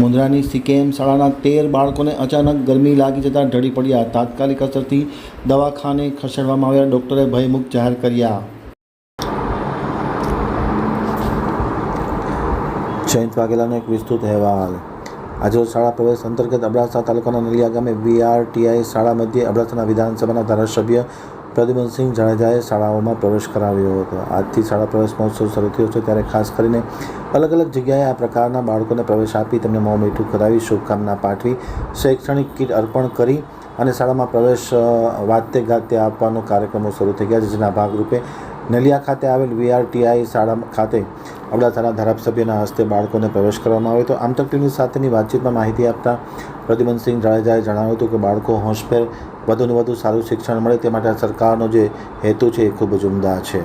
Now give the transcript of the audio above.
મુંદ્રાની સીકેએમ શાળાના તેર બાળકોને અચાનક ગરમી લાગી જતાં ઢળી પડ્યા. તાત્કાલિક અસરથી દવાખાને ખસેડવામાં આવ્યા ડૉક્ટરે ભયમુક્ત જાહેર કર્યા. જયંત વાઘેલાનો એક વિસ્તૃત અહેવાલ. આજે શાળા પ્રવેશ અંતર્ગત અબડાસા તાલુકાના નલિયા ગામે વીઆરટીઆઈ શાળા મધ્યે અબડાસાના વિધાનસભાના ધારાસભ્ય પ્રદ્યુમનસિંહ જાડેજાએ શાળાઓમાં પ્રવેશ કરાવ્યો હતો. આજથી શાળા પ્રવેશ મહોત્સવ શરૂ થયો છે ત્યારે ખાસ કરીને અલગ અલગ જગ્યાએ આ પ્રકારના બાળકોને પ્રવેશ આપી તેમને મોં મીઠું કરાવી, શુભકામના પાઠવી, શૈક્ષણિક કીટ અર્પણ કરી અને શાળામાં પ્રવેશ વાતે ગાતે આપવાનો કાર્યક્રમો શરૂ થઈ ગયા છે, જેના ભાગરૂપે નલિયા ખાતે આવેલ વીઆરટીઆઈ શાળા ખાતે અબડાસાના ધારાસભ્યના હસ્તે બાળકોને પ્રવેશ કરવામાં આવ્યો હતો. આમતક ટીવી સાથેની વાતચીતમાં માહિતી આપતા પ્રદ્યુમનસિંહ જાડેજાએ જણાવ્યું હતું કે બાળકો હોંશભેર વધુને વધુ સારું શિક્ષણ મળે તે માટે સરકારનો જે હેતુ છે એ ખૂબ જ ઉમદા છે.